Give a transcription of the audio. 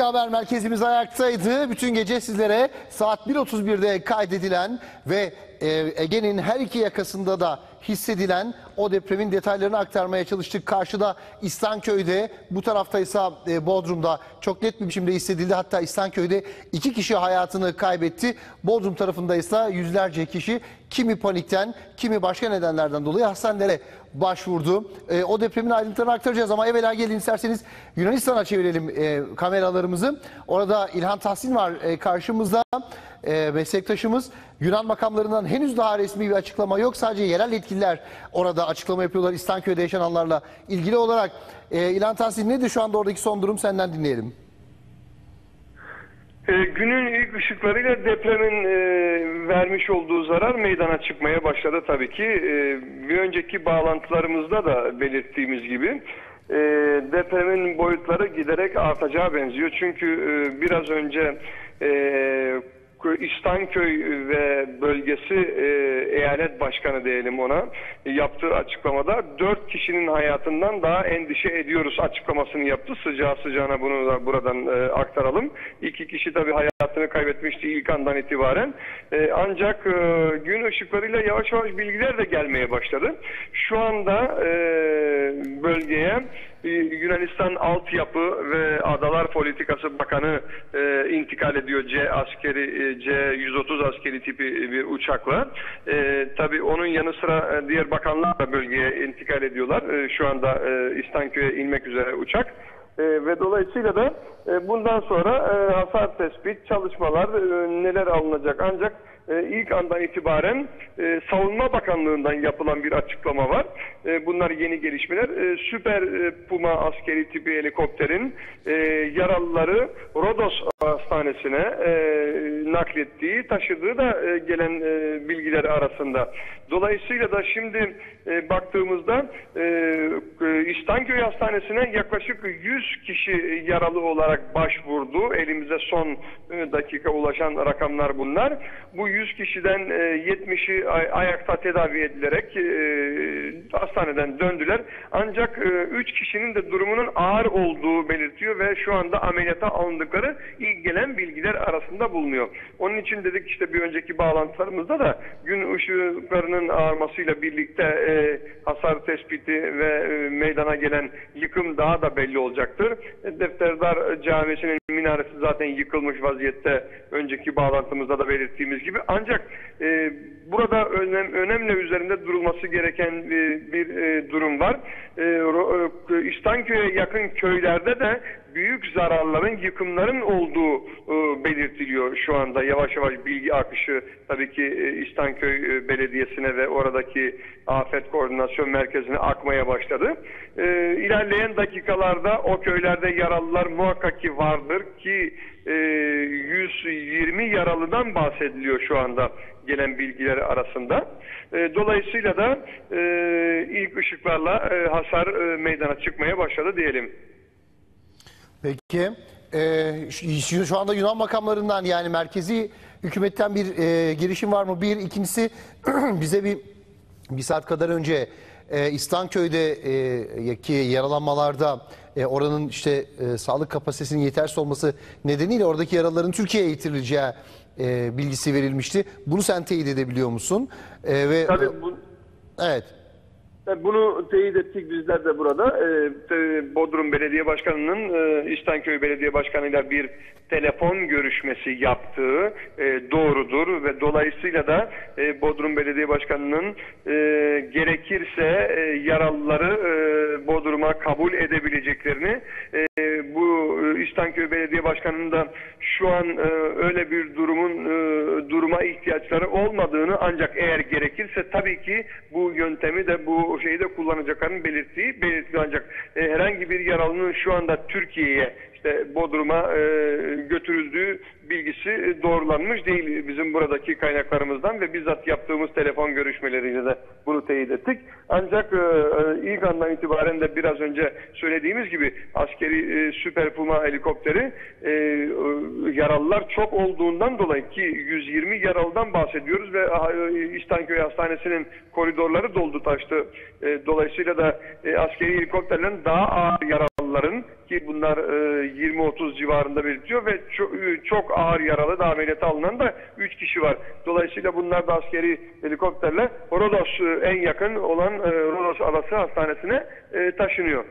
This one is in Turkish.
Haber merkezimiz ayaktaydı. Bütün gece sizlere saat 1.31'de kaydedilen ve e, Ege'nin her iki yakasında da hissedilen o depremin detaylarını aktarmaya çalıştık. Karşıda İslanköy'de, bu tarafta ise e, Bodrum'da çok net bir biçimde hissedildi. Hatta İslanköy'de iki kişi hayatını kaybetti. Bodrum tarafında ise yüzlerce kişi kimi panikten, kimi başka nedenlerden dolayı hastanelere başvurdu. E, o depremin ayrıntılarını aktaracağız ama evvela gelin isterseniz Yunanistan'a çevirelim e, kameralarımızı. Orada İlhan Tahsin var karşımızda. E, meslektaşımız Yunan makamlarından henüz daha resmi bir açıklama yok. Sadece yerel yetkililer orada açıklama yapıyorlar İslanköy'de yaşananlarla ilgili olarak. E, İlhan Tahsin nedir şu anda oradaki son durum senden dinleyelim. E, günün ilk ışıklarıyla depremin e, vermiş olduğu zarar meydana çıkmaya başladı tabii ki. E, bir önceki bağlantılarımızda da belirttiğimiz gibi e, depremin boyutları giderek artacağı benziyor. Çünkü e, biraz önce e, İstanköy ve bölgesi e, eyalet başkanı diyelim ona yaptığı açıklamada dört kişinin hayatından daha endişe ediyoruz açıklamasını yaptı. Sıcağı sıcağına bunu da buradan e, aktaralım. İki kişi tabii hayatını kaybetmişti ilk andan itibaren. E, ancak e, gün ışıklarıyla yavaş yavaş bilgiler de gelmeye başladı. Şu anda e, bölgeye Yunanistan Altyapı ve Adalar Politikası Bakanı e, intikal ediyor C askeri e, C-130 askeri tipi bir uçakla. E, tabii onun yanı sıra diğer bakanlar da bölgeye intikal ediyorlar. E, şu anda e, İstanköy'e inmek üzere uçak. E, ve dolayısıyla da e, bundan sonra e, hasar tespit çalışmalar e, neler alınacak ancak e, ilk andan itibaren e, Savunma Bakanlığı'ndan yapılan bir açıklama var. E, bunlar yeni gelişmeler. E, Süper Puma askeri tipi helikopterin yaralıları Rodos Hastanesi'ne e, naklettiği, taşıdığı da gelen bilgiler arasında. Dolayısıyla da şimdi baktığımızda e, İstanköy Hastanesi'ne yaklaşık 100 kişi yaralı olarak başvurdu. Elimize son dakika ulaşan rakamlar bunlar. Bu 100 kişiden e, 70'i ay- ayakta tedavi edilerek e, hastaneden döndüler. Ancak 3 kişinin de durumunun ağır olduğu belirtiyor ve şu anda ameliyata alındıkları ilk gelen bilgiler arasında bulunuyor. Onun için dedik işte bir önceki bağlantılarımızda da gün ışıklarının ağarmasıyla birlikte e, hasar tespiti ve e, meydana gelen yıkım daha da belli olacaktır. E, Defterdar Camisi'nin minaresi zaten yıkılmış vaziyette önceki bağlantımızda da belirttiğimiz gibi. Ancak e, burada önem, önemli üzerinde durulması gereken e, bir e, durum var. E, e, İstanköy'e yakın köylerde de büyük zararların, yıkımların olduğu e, belirtiliyor şu anda. Yavaş yavaş bilgi akışı tabii ki e, İstanköy e, Belediyesi'ne ve oradaki afet koordinasyon merkezine akmaya başladı. E, ilerleyen dakikalarda o köylerde yaralılar muhakkak ki vardır ki e, 120 yaralıdan bahsediliyor şu anda gelen bilgiler arasında. E, dolayısıyla da e, ilk ışıklarla e, hasar meydana çıkmaya başladı diyelim. Peki şu, anda Yunan makamlarından yani merkezi hükümetten bir girişim var mı? Bir, ikincisi bize bir bir saat kadar önce e, İslanköy'deki yaralanmalarda e, oranın işte e, sağlık kapasitesinin yetersiz olması nedeniyle oradaki yaralıların Türkiye'ye getirileceği e, bilgisi verilmişti. Bunu sen teyit edebiliyor musun? E, ve Tabii bu, evet. Bunu teyit ettik bizler de burada. Ee, Bodrum Belediye Başkanı'nın e, İstanköy Belediye Başkanı'yla bir telefon görüşmesi yaptığı e, doğrudur ve dolayısıyla da e, Bodrum Belediye Başkanı'nın e, gerekirse e, yaralıları e, Bodrum'a kabul edebileceklerini e, bu e, İstanköy Belediye Başkanı'nın da şu an e, öyle bir durumun e, duruma ihtiyaçları olmadığını ancak eğer gerekirse tabii ki bu yöntemi de bu şeyi de kullanacaklarını belirttiği belirtiliyor ancak e, herhangi bir yaralının şu anda Türkiye'ye işte Bodrum'a e, götürüldüğü bilgisi doğrulanmış değil bizim buradaki kaynaklarımızdan ve bizzat yaptığımız telefon görüşmeleriyle de bunu teyit ettik. Ancak e, e, ilk andan itibaren de biraz önce söylediğimiz gibi askeri e, Süper Puma helikopteri e, e, yaralılar çok olduğundan dolayı ki 120 yaralıdan bahsediyoruz ve e, İstanköy Hastanesi'nin koridorları doldu taştı. E, dolayısıyla da e, askeri helikopterlerin daha ağır yaralılar yaralıların ki bunlar e, 20-30 civarında belirtiyor ve çok, çok ağır yaralı da ameliyata alınan da 3 kişi var. Dolayısıyla bunlar da askeri helikopterle Rodos e, en yakın olan e, Rodos Adası Hastanesi'ne e, taşınıyor.